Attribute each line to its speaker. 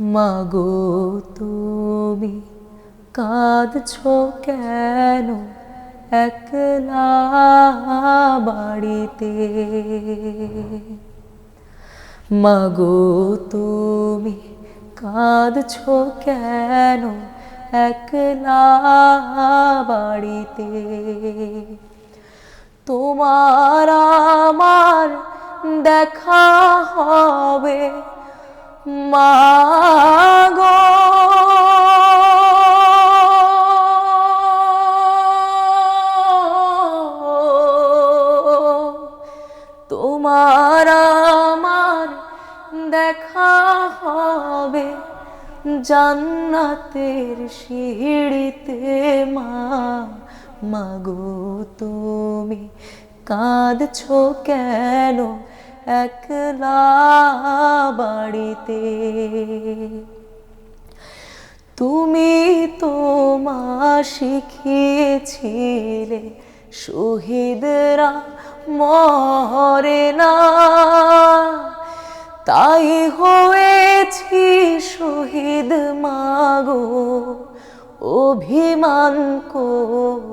Speaker 1: মাগো, তুমি কাঁদছ কেন? একলা বাড়িতে। মাগো, তুমি কাঁদছ কেন? একলা বাড়িতে। তোমার আমার দেখা হবে। মাগো। তোমার আমার দেখা হবে জান্নাতের সিঁড়িতে মা। মাগো তুমি কাঁদছ কেন? একলা বাড়িতে। তুমি তোমা শিখিয়েছিলে শহীদরা মরে না। তাই হয়েছি শহীদ মাগো অভিমান না